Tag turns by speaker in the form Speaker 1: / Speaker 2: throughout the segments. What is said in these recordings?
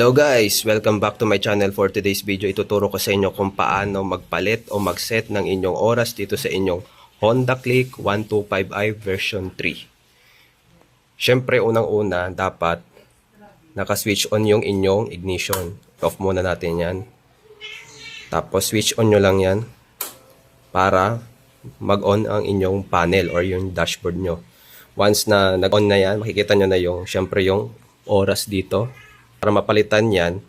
Speaker 1: Hello guys! Welcome back to my channel for today's video. Ituturo ko sa inyo kung paano magpalit o magset ng inyong oras dito sa inyong Honda Click 125i version 3. Siyempre, unang-una, dapat naka-switch on yung inyong ignition. Off muna natin yan. Tapos, switch on nyo lang yan para mag-on ang inyong panel or yung dashboard nyo. Once na nag-on na yan, makikita nyo na yung, syempre yung oras dito. Para mapalitan yan,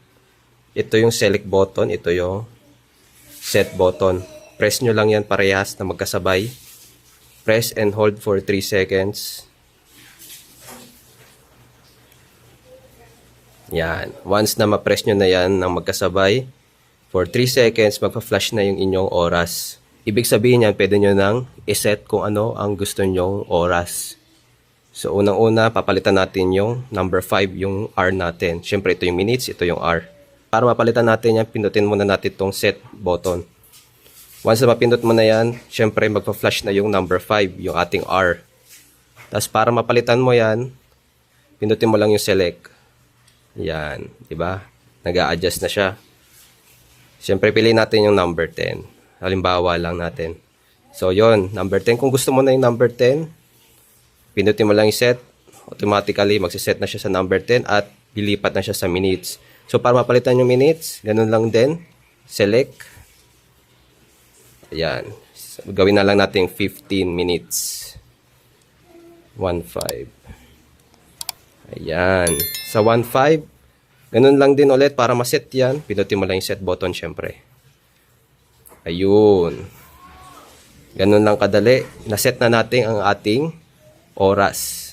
Speaker 1: ito yung select button, ito yung set button. Press nyo lang yan parehas na magkasabay. Press and hold for 3 seconds. Yan. Once na ma-press nyo na yan ng magkasabay, for 3 seconds, magpa-flash na yung inyong oras. Ibig sabihin yan, pwede nyo nang iset kung ano ang gusto nyong oras. So, unang-una, papalitan natin yung number 5, yung R natin. Siyempre, ito yung minutes, ito yung R. Para mapalitan natin yan, pindutin muna natin itong set button. Once na mapindot mo na yan, siyempre, magpa-flash na yung number 5, yung ating R. Tapos, para mapalitan mo yan, pindutin mo lang yung select. Yan, di ba? Nag-a-adjust na siya. Siyempre, piliin natin yung number 10. Halimbawa lang natin. So, yon number 10. Kung gusto mo na yung number 10, Pindutin mo lang yung set, automatically magsiset na siya sa number 10 at lilipat na siya sa minutes. So para mapalitan yung minutes, ganun lang din. Select. Ayan. So, gawin na lang natin 15 minutes. 1.5. Ayan. Sa 1.5, ganun lang din ulit para maset yan. Pindutin mo lang yung set button syempre. Ayun. Ganun lang kadali. Naset na natin ang ating oras.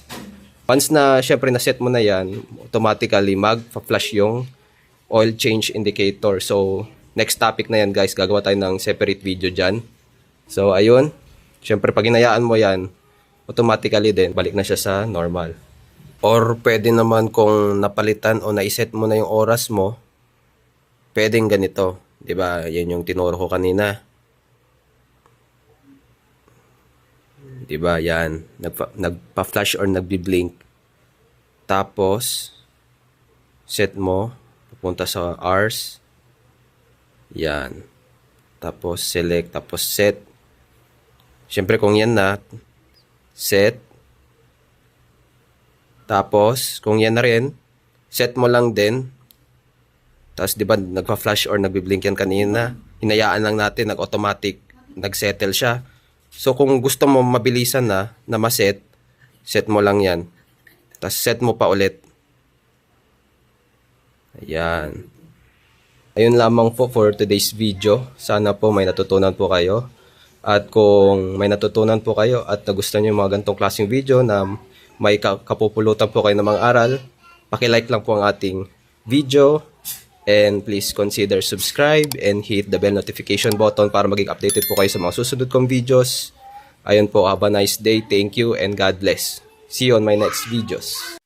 Speaker 1: Once na syempre na-set mo na yan, automatically mag-flash yung oil change indicator. So, next topic na yan guys, gagawa tayo ng separate video dyan. So, ayun. Syempre, pag hinayaan mo yan, automatically din, balik na siya sa normal. Or pwede naman kung napalitan o naiset mo na yung oras mo, pwedeng ganito. 'Di ba Yan yung tinuro ko kanina. 'Di ba? Yan, nagpa, nagpa-flash or nagbi-blink. Tapos set mo pupunta sa hours. Yan. Tapos select, tapos set. Siyempre kung yan na set. Tapos kung yan na rin, set mo lang din. Tapos 'di ba nagpa-flash or nagbi-blink yan kanina, hinayaan lang natin nag-automatic nag-settle siya. So kung gusto mo mabilisan na, na maset, set mo lang yan. Tapos set mo pa ulit. Ayan. Ayun lamang po for today's video. Sana po may natutunan po kayo. At kung may natutunan po kayo at nagustuhan nyo yung mga ganitong klaseng video na may kapupulutan po kayo ng mga aral, pakilike lang po ang ating video And please consider subscribe and hit the bell notification button para maging updated po kayo sa mga susunod kong videos. Ayun po, have a nice day. Thank you and God bless. See you on my next videos.